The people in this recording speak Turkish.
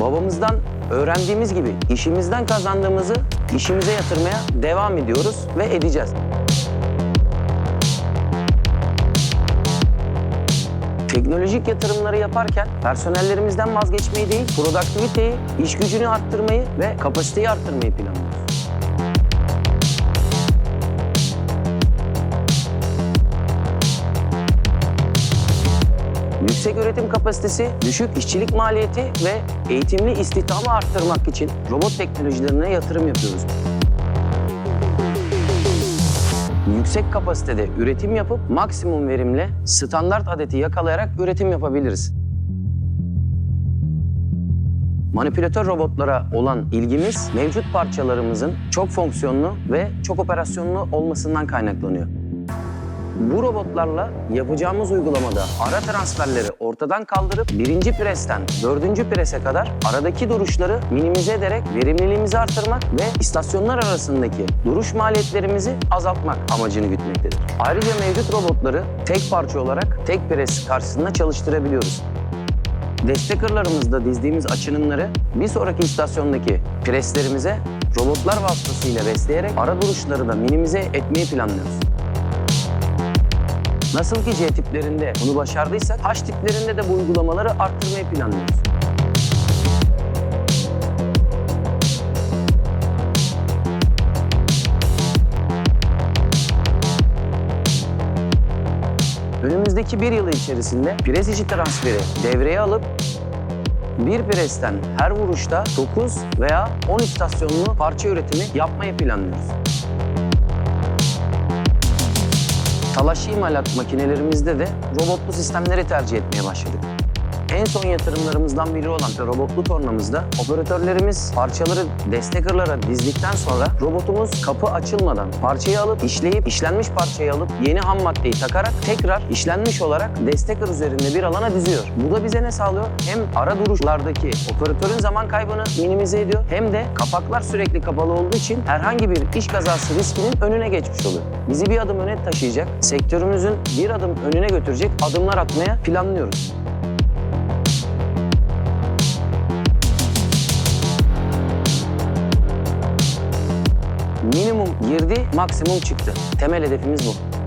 babamızdan öğrendiğimiz gibi işimizden kazandığımızı işimize yatırmaya devam ediyoruz ve edeceğiz. Teknolojik yatırımları yaparken personellerimizden vazgeçmeyi değil, produktiviteyi, iş gücünü arttırmayı ve kapasiteyi arttırmayı planlıyoruz. Yüksek üretim kapasitesi, düşük işçilik maliyeti ve eğitimli istihdamı arttırmak için robot teknolojilerine yatırım yapıyoruz. Yüksek kapasitede üretim yapıp maksimum verimle standart adeti yakalayarak üretim yapabiliriz. Manipülatör robotlara olan ilgimiz mevcut parçalarımızın çok fonksiyonlu ve çok operasyonlu olmasından kaynaklanıyor. Bu robotlarla yapacağımız uygulamada ara transferleri ortadan kaldırıp birinci presten dördüncü prese kadar aradaki duruşları minimize ederek verimliliğimizi artırmak ve istasyonlar arasındaki duruş maliyetlerimizi azaltmak amacını gütmektedir. Ayrıca mevcut robotları tek parça olarak tek pres karşısında çalıştırabiliyoruz. Destekerlarımızda dizdiğimiz açınımları bir sonraki istasyondaki preslerimize robotlar vasıtasıyla besleyerek ara duruşları da minimize etmeyi planlıyoruz. Nasıl ki C tiplerinde bunu başardıysak H tiplerinde de bu uygulamaları arttırmayı planlıyoruz. Önümüzdeki bir yıl içerisinde pres içi transferi devreye alıp bir presten her vuruşta 9 veya 10 istasyonlu parça üretimi yapmayı planlıyoruz. Talaş imalat makinelerimizde de robotlu sistemleri tercih etmeye başladık. En son yatırımlarımızdan biri olan robotlu tornamızda operatörlerimiz parçaları destekerlara dizdikten sonra robotumuz kapı açılmadan parçayı alıp işleyip işlenmiş parçayı alıp yeni ham maddeyi takarak tekrar işlenmiş olarak desteker üzerinde bir alana diziyor. Bu da bize ne sağlıyor? Hem ara duruşlardaki operatörün zaman kaybını minimize ediyor hem de kapaklar sürekli kapalı olduğu için herhangi bir iş kazası riskinin önüne geçmiş oluyor. Bizi bir adım öne taşıyacak, sektörümüzün bir adım önüne götürecek adımlar atmaya planlıyoruz. Girdi, maksimum çıktı. Temel hedefimiz bu.